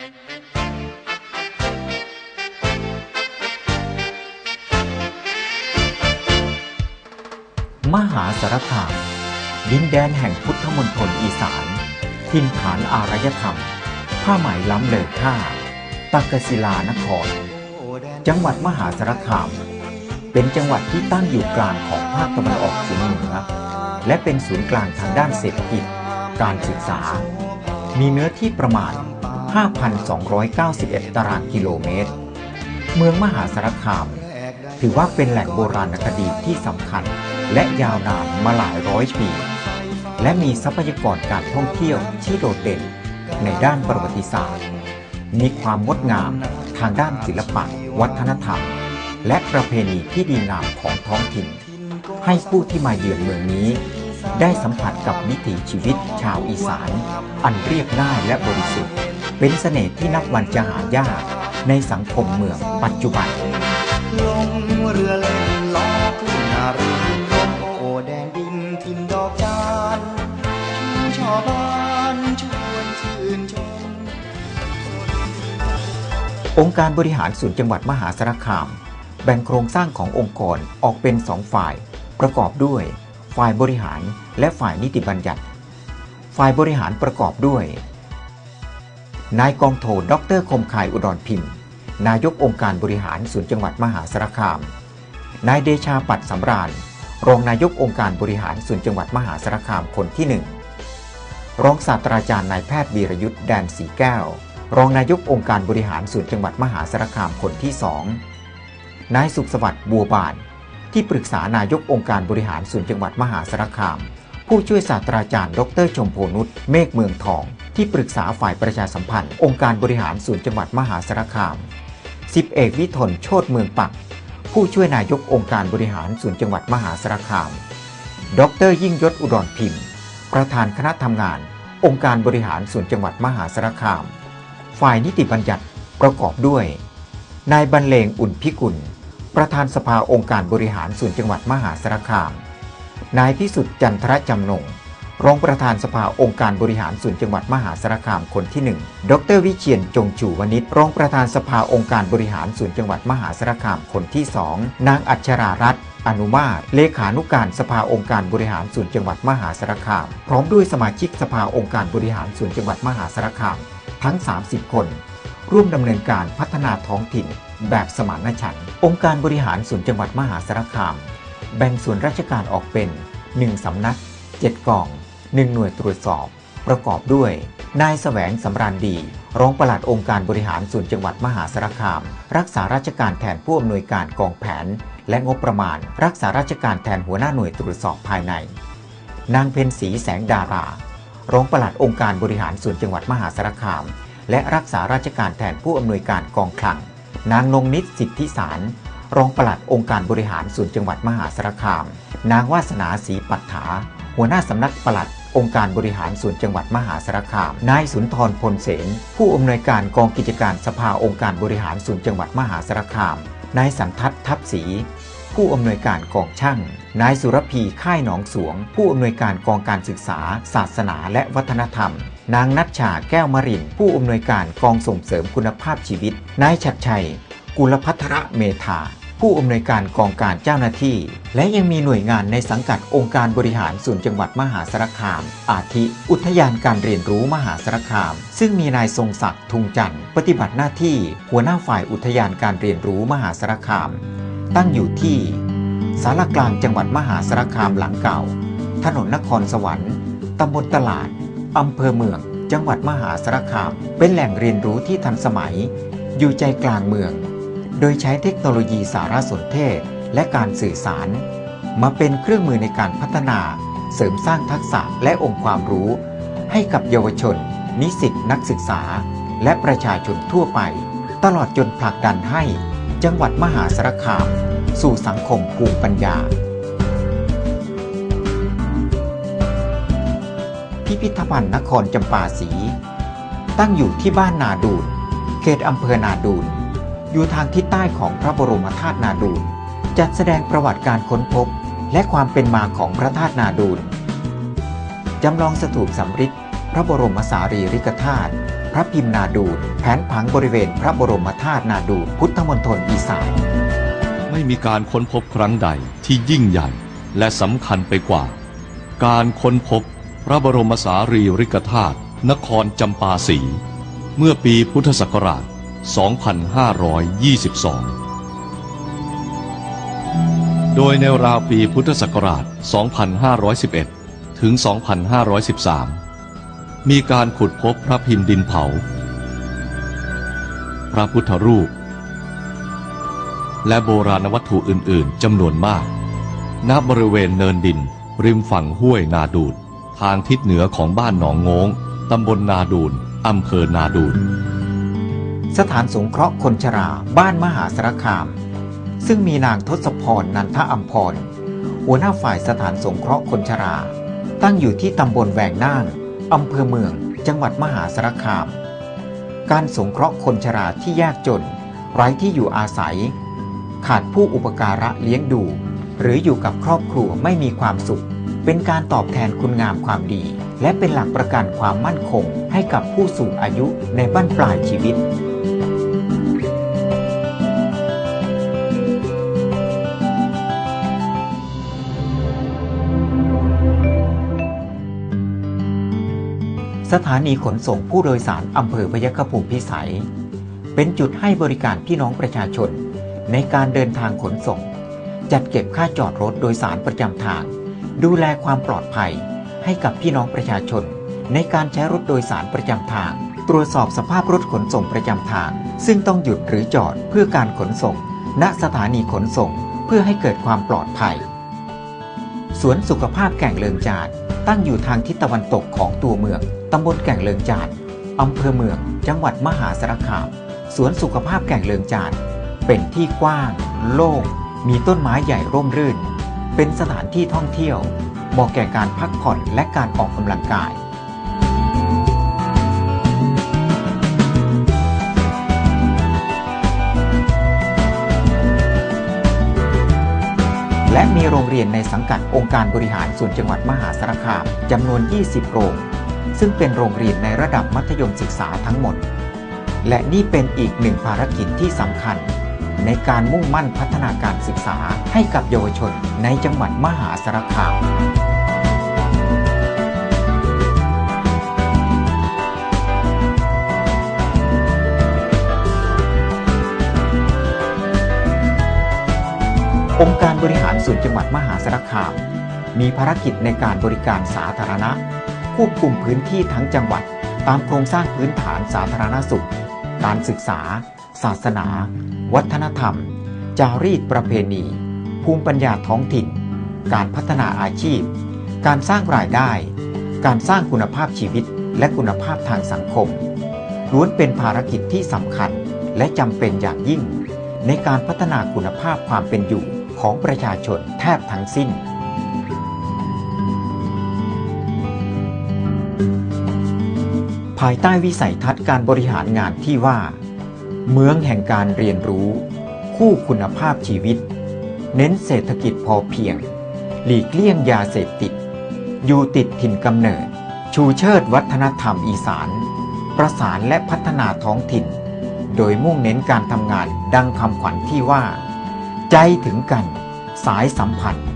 มหาสารคามดินแดนแห่งพุทธมณฑลอีสานทินฐานอารยธรรม ผ้าไหมล้ำเลอค่าตักศิลานคร จังหวัดมหาสารคาม เป็นจังหวัดที่ตั้งอยู่กลางของภาคตะวันออกเฉียงเหนือ และเป็นศูนย์กลางทางด้านเศรษฐกิจ การศึกษา มีเนื้อที่ประมาณ 5,291 ตารางกิโลเมตร เมืองมหาสารคาม ถือว่าเป็นแหล่งโบราณคดีที่สำคัญ และยาวนานมาหลายร้อยปี และมีทรัพยากรการท่องเที่ยวที่โดดเด่นในด้านประวัติศาสตร์ มีความงดงามทางด้านศิลปะ วัฒนธรรม และประเพณีที่ดีงามของท้องถิ่น ให้ผู้ที่มาเยือนเมืองนี้ ได้สัมผัสกับวิถีชีวิตชาวอีสาน อันเรียบง่ายและบริสุทธิ์ เป็นเสน่ห์ที่นับวันจะหายากในสังคมเมืองปัจจุบัน ลงเรือเล่นล้อทุ่งนาเรือนลมโอแดนดินทินดอกจานชูชาวบ้านชวนชื่นชม องค์การบริหารส่วนจังหวัดมหาสารคาม แบ่งโครงสร้างขององค์กรออกเป็นสองฝ่าย ประกอบด้วย ฝ่ายบริหารและฝ่ายนิติบัญญัติ ฝ่ายบริหารประกอบด้วย นายกองโทดรคมคายอุดรพิมพ์ นายกองค์การบริหารส่วนจังหวัดมหาสารคาม นายเดชาปัดสำราญ รองนายกองค์การบริหารส่วนจังหวัดมหาสารคามคนที่หนึ่งรองศาสตราจารย์นายแพทย์วีรยุทธ์แดนสีแก้ว รองนายกองค์การบริหารส่วนจังหวัดมหาสารคามคนที่สองนายสุขสวัสดิ์บัวบาน ที่ปรึกษานายกองค์การบริหารส่วนจังหวัดมหาสารคาม ผู้ช่วยศาสตราจารย์ ดรชมโพนุชเมฆเมืองทอง ที่ปรึกษาฝ่ายประชาสัมพันธ์ องค์การบริหารส่วนจังหวัดมหาสารคามสิบเอกวิทนโชตเมืองปัก ผู้ช่วยนายกองค์การบริหารส่วนจังหวัดมหาสารคาม ดร ยิ่งยศอุดรพิมพ์ ประธานคณะทำงาน องค์การบริหารส่วนจังหวัดมหาสารคาม ฝ่ายนิติบัญญัติประกอบด้วย นายบรรเลงอุ่นพิกุล ประธานสภาองค์การบริหารส่วนจังหวัดมหาสารคาม นายพิสุทธิ์จันทรจำนง รองประธานสภาองค์การบริหารส่วนจังหวัดมหาสารคามคนที่ 1 ดร วิเชียนจงจูวนิชรองประธานสภาองค์การบริหารส่วนจังหวัดมหาสารคามคนที่ 2 นางอัชรารัตน์อนุมาตเลขานุการสภาองค์การบริหารส่วนจังหวัดมหาสารคาม พร้อมด้วยสมาชิกสภาองค์การบริหารส่วนจังหวัดมหาสารคาม ทั้ง 30 คน ร่วมดำเนินการพัฒนาท้องถิ่น แบบสมานฉันท์องค์การบริหารส่วนจังหวัดมหาสารคาม แบ่งส่วนราชการออกเป็น 1 สำนัก 7กอง 1 หน่วยตรวจสอบ ประกอบด้วย นายแสวงสำราญดี รองปลัดองค์การบริหารส่วนจังหวัดมหาสารคาม รักษาราชการแทนผู้อำนวยการกองแผน และงบประมาณ รักษาราชการแทนหัวหน้าหน่วยตรวจสอบภายใน นางเพ็ญศรีแสงดารารองปลัดองค์การบริหารส่วนจังหวัดมหาสารคาม และรักษาราชการแทนผู้อำนวยการกองคลัง นางนงนิดสิทธิสารรองปลัดองค์การบริหารส่วนจังหวัดมหาสารคาม นางวาสนาศรีปัฏฐาหัวหน้าสำนักปลัด องค์การบริหารส่วนจังหวัดมหาสารคาม นายสุนทรพลเสน ผู้อำนวยการกองกิจการสภาองค์การบริหารส่วนจังหวัดมหาสารคาม นายสันทัศน์ทัพศรีผู้อำนวยการกองช่าง นายสุรพีค่ายหนองสวง ผู้อำนวยการกองการศึกษา ศาสนาและวัฒนธรรม นางนัชชาแก้วมริน ผู้อำนวยการกองส่งเสริมคุณภาพชีวิต นายชัดชัย กุลพัทรเมธา ผู้อำนวยการกองการเจ้าหน้าที่ และยังมีหน่วยงานในสังกัดองค์การบริหารส่วนจังหวัดมหาสารคาม อาทิ อุทยานการเรียนรู้มหาสารคาม ซึ่งมีนายทรงศักดิ์ทุงจันทร์ปฏิบัติหน้าที่ หัวหน้าฝ่ายอุทยานการเรียนรู้มหาสารคาม ตั้งอยู่ที่สารกลางจังหวัดมหาสารคามหลังเก่า ถนนนครสวรรค์ตำบลตลาดอำเภอเมือง จังหวัดมหาสารคาม เป็นแหล่งเรียนรู้ที่ทันสมัย อยู่ใจกลางเมือง โดยใช้เทคโนโลยีสารสนเทศและการสื่อสาร มาเป็นเครื่องมือในการพัฒนา เสริมสร้างทักษะและองค์ความรู้ ให้กับเยาวชน นิสิตนักศึกษา และประชาชนทั่วไป ตลอดจนผลักดันให้ จังหวัดมหาสารคาม สู่สังคมภูมิปัญญา พิพิธภัณฑ์นครจำปาสีตั้งอยู่ที่บ้านนาดูนเขตอำเภอนาดูน อยู่ทางทิศใต้ของพระบรมธาตุนาดูนจัดแสดงประวัติการค้นพบ และความเป็นมาของพระธาตุนาดูนจำลองสถูปสำริดพระบรมสารีริกธาตุพระพิมพ์นาดูนแผนผังบริเวณพระบรมธาตุนาดูนพุทธมณฑลอีสานไม่มีการค้นพบครั้งใดที่ยิ่งใหญ่และสำคัญไปกว่า การค้นพบพระบรมสารีริกธาตุนครจำปาสี เมื่อปีพุทธศักราช 2522 โดยในราวปีพุทธศักราช 2511 ถึง 2513 มีการขุดพบพระพิมพ์ดินเผา พระพุทธรูป และโบราณวัตถุอื่น ๆ จำนวนมาก ณ บริเวณเนินดิน ริมฝั่งห้วยนาดูนทางทิศเหนือของบ้านหนองโงงตำบลนาดูนอำเภอนาดูน สถานสงเคราะห์คนชราบ้านมหาสารคาม ซึ่งมีนางทศพรนันทอัมพร หัวหน้าฝ่ายสถานสงเคราะห์คนชรา ตั้งอยู่ที่ตำบลแหวงน่านอำเภอเมือง จังหวัดมหาสารคาม การสงเคราะห์คนชราที่ยากจน ไร้ที่อยู่อาศัย ขาดผู้อุปการะเลี้ยงดู หรืออยู่กับครอบครัวไม่มีความสุข เป็นการตอบแทนคุณงามความดี และเป็นหลักประกันความมั่นคงให้กับผู้สูงอายุในบ้านปลายชีวิต สถานีขนส่งผู้โดยสารอำเภอพยัคฆภูมิพิสัย เป็นจุดให้บริการพี่น้องประชาชน ในการเดินทางขนส่ง จัดเก็บค่าจอดรถโดยสารประจำทาง ดูแลความปลอดภัย ให้กับพี่น้องประชาชน ในการใช้รถโดยสารประจำทาง ตรวจสอบสภาพรถขนส่งประจำทาง ซึ่งต้องหยุดหรือจอดเพื่อการขนส่ง ณสถานีขนส่ง เพื่อให้เกิดความปลอดภัยสวนสุขภาพแก่งเลิงจาด ตั้งอยู่ทางทิศตะวันตกของตัวเมือง ตำบลแก่งเลิงจาดอำเภอเมือง จังหวัดมหาสารคาม สวนสุขภาพแก่งเลิงจาดเป็นที่กว้าง โล่ง มีต้นไม้ใหญ่ร่มรื่น เป็นสถานที่ท่องเที่ยวเหมาะแก่การพักผ่อนและการออกกำลังกาย และมีโรงเรียนในสังกัดองค์การบริหารส่วนจังหวัดมหาสารคามจำนวน 20 โรง ซึ่งเป็นโรงเรียนในระดับมัธยมศึกษาทั้งหมด และนี่เป็นอีกหนึ่งภารกิจที่สำคัญ ในการมุ่งมั่นพัฒนาการศึกษาให้กับเยาวชนในจังหวัดมหาสารคาม องค์การบริหารส่วนจังหวัดมหาสารคาม มีภารกิจในการบริการสาธารณะ ควบคุมพื้นที่ทั้งจังหวัด ตามโครงสร้างพื้นฐานสาธารณสุข การศึกษา ศาสนา วัฒนธรรม จารีตประเพณี ภูมิปัญญาท้องถิ่น การพัฒนาอาชีพ การสร้างรายได้ การสร้างคุณภาพชีวิต และคุณภาพทางสังคม ล้วนเป็นภารกิจที่สำคัญและจำเป็นอย่างยิ่งในการพัฒนาคุณภาพความเป็นอยู่ ของประชาชนแทบทั้งสิ้น ภายใต้วิสัยทัศน์การบริหารงานที่ว่า เมืองแห่งการเรียนรู้ คู่คุณภาพชีวิต เน้นเศรษฐกิจพอเพียง หลีกเลี่ยงยาเสพติด อยู่ติดถิ่นกำเนิด ชูเชิดวัฒนธรรมอีสาน ประสานและพัฒนาท้องถิ่น โดยมุ่งเน้นการทำงานดังคำขวัญที่ว่า ใจถึงกัน สายสัมพันธ์